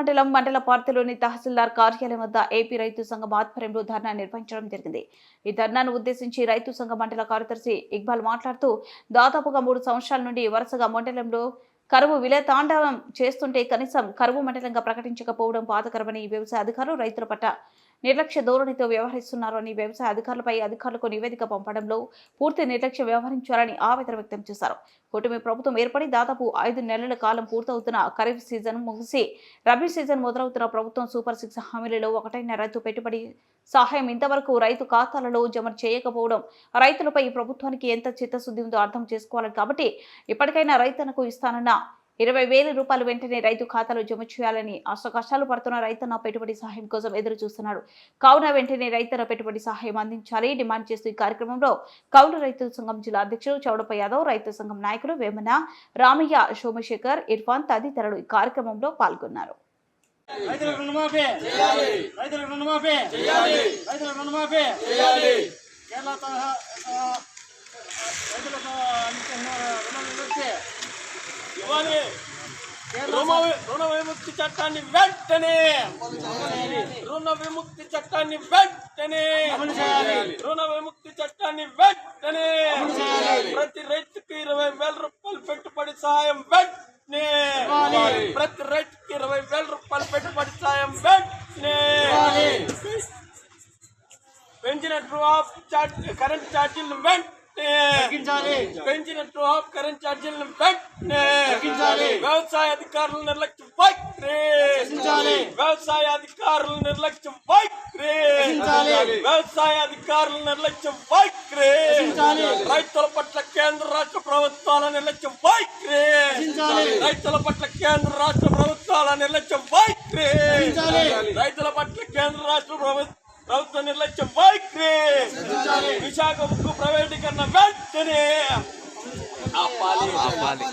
మండలం మండల పార్టీలోని తహసీల్దార్ కార్యాలయం వద్ద ఏపీ రైతు సంఘం ఆధ్వర్యంలో ధర్నా నిర్వహించడం జరిగింది. ఈ ధర్నాను ఉద్దేశించి రైతు సంఘ మండల కార్యదర్శి ఇక్బాల్ మాట్లాడుతూ దాదాపుగా మూడు సంవత్సరాల నుండి వరుసగా మండలంలో కరువు విలతాండవం చేస్తుంటే కనీసం కరువు మండలంగా ప్రకటించకపోవడం బాధకరమని వ్యవసాయ అధికారులు రైతుల పట్ల నిర్లక్ష్య ధోరణితో వ్యవహరిస్తున్నారని వ్యవసాయ అధికారులపై అధికారులకు నివేదిక పంపడంలో పూర్తి నిర్లక్ష్యం వ్యవహరించారని ఆవేదన వ్యక్తం చేశారు. కూటమి ప్రభుత్వం ఏర్పడి దాదాపు ఐదు నెలల కాలం పూర్తవుతున్న ఖరీఫ్ సీజన్ ముగిసి రబీ సీజన్ మొదలవుతున్న ప్రభుత్వం సూపర్ సిక్స్ హామీలలో ఒకటైన రైతు పెట్టుబడి సహాయం ఇంతవరకు రైతు ఖాతాలలో జమ చేయకపోవడం రైతులపై ఈ ప్రభుత్వానికి ఎంత చిత్తశుద్ధి ఉందో అర్థం చేసుకోవాలి కాబట్టి ఇప్పటికైనా రైతన్నకు ఇస్తానన్న ఇరవై వేల రూపాయలు వెంటనే రైతు ఖాతాలో జమ చేయాలని అష్ట కష్టాలు పడుతున్న రైతన్న పెట్టుబడి సహాయం కోసం ఎదురు చూస్తున్నాడు కావున వెంటనే రైతన్న పెట్టుబడి సహాయం అందించాలి. డిమాండ్ చేస్తూ ఈ కార్యక్రమంలో కౌలు రైతు సంఘం జిల్లా అధ్యక్షుడు చౌడప్ప యాదవ్ రైతు సంఘం నాయకులు వేమన రామయ్య సోమశేఖర్ ఇర్ఫాన్ తదితరులు ఈ కార్యక్రమంలో పాల్గొన్నారు. రుణమాఫీ! రుణమాఫీ! రుణమాఫీ! కేరళ తరహా రైతులకు అందిస్తున్న రుణ విముక్తి ఇవ్వాలి రుణ విముక్తి చట్టాన్ని వెంటనే రుణ విముక్తి చట్టాన్ని వెంటనే. రుణ విముక్తి చట్టాన్ని వెంటనే. ప్రతి రైతుకి ఇరవై వేల రూపాయలు పెట్టుబడి సహాయం వెంటనే. ప్రతి రైతుకి ఇరవై వేల రూపాయలు పెట్టుబడి సహాయం వెంటనే. పెంచిన ట్రూ ఆఫ్ చార్జ్ కరెంట్ ఛార్జీలను వెంటనే పెంచిన కరెంట్ ఛార్జీలను తగ్గించాలి. వ్యవసాయ అధికారుల నిర్లక్ష్యం వైఖరి. వ్యవసాయ అధికారుల నిర్లక్ష్యం వైఖరి. వ్యవసాయ అధికారుల నిర్లక్ష్యం వైఖరి. రైతుల పట్ల కేంద్ర రాష్ట్ర ప్రభుత్వాల నిర్లక్ష్యం వైఖరి. రైతుల పట్ల కేంద్ర రాష్ట్ర ప్రభుత్వాల నిర్లక్ష్యం వైఖరి. రైతుల పట్ల కేంద్ర రాష్ట్ర ప్రభుత్వ ప్రభుత్వ నిర్లక్ష్యం వైఖరి. విశాఖ ఉక్కు ప్రైవేటీకరణ వెంటనే! ఆపాలి.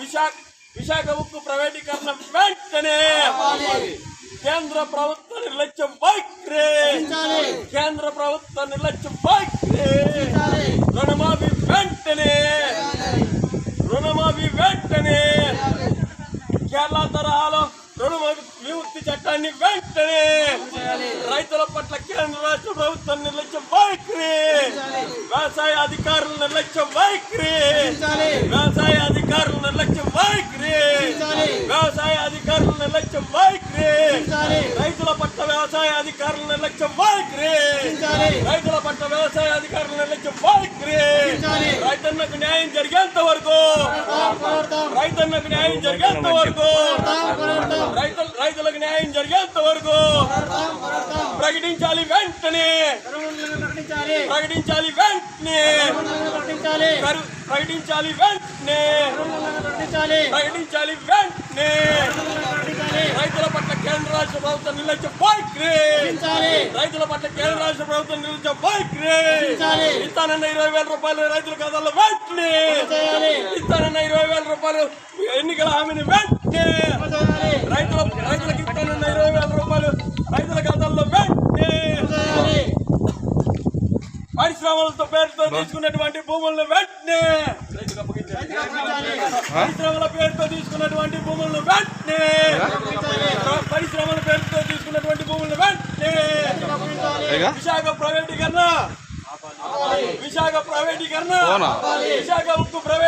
విశాఖ విశాఖ ఉక్కు ప్రైవేటీకరణ వెంటనే! కేంద్ర ప్రభుత్వ నిర్లక్ష్యం వైఖరి. కేంద్ర ప్రభుత్వ నిర్లక్ష్యం వైఖరి. రుణమాఫీ వెంటనే! రుణమాఫీ వెంటనే! కేరళ తరహాలో రుణ వ్యవసాయ అధికారుల నిర్లక్ష్యం వైఖరి. వ్యవసాయ అధికారుల నిర్లక్ష్యం వైఖరి. వ్యవసాయ అధికారుల నిర్లక్ష్యం వైఖరి. రైతుల పట్ల వ్యవసాయ అధికారుల నిర్లక్ష్యం వైఖరి. రైతుల పట్ల వ్యవసాయ అధికారుల నిర్లక్ష్యం వైఖరి. రైతన్నకు న్యాయం జరిగేంత వరకు. రైతన్నకు న్యాయం జరిగేంత వరకు రైతులకు న్యాయం జరిగేంత వరకు పోరాడతాం, పోరాడతాం. ప్రకటించాలి వెంటనే. ప్రకటించాలి. వెంటనే. ప్రకటించాలి. వెంటనే. ప్రకటించాలి. వెంటనే. రైతుల పట్ల కేంద్ర రాష్ట్ర ప్రభుత్వం నిర్లక్ష్యం వైఖరి రైతుల పట్ల కేంద్ర రాష్ట్ర ప్రభుత్వం నిర్లక్ష్యం వైఖరి. ఇస్తానన్న ఇరవై వేల రూపాయలు రైతుల ఖాతాలో వెంటనే. ఇస్తానన్న ఇరవై వేల రూపాయలు ఎన్నికల హామీని వెంటనే చేయాలి రైతుల రైతులకు ఇస్తానన్న ఇరవై వేల రూపాయలు రైతుల ఖాతాల్లో వెంటనే చేయాలి పరిశ్రమలతో పేరుతో తీసుకున్నటువంటి భూములను వెంటనే. పరిశ్రమల పేరుతో తీసుకున్నటువంటి భూములను వెంటనే పరిశ్రమల పేరుతో తీసుకున్నటువంటి భూములను వెంటనే విశాఖ ప్రైవేటీకరణ. విశాఖ ప్రైవేటీకరణ. విశాఖ ఉక్కు ప్రైవేట్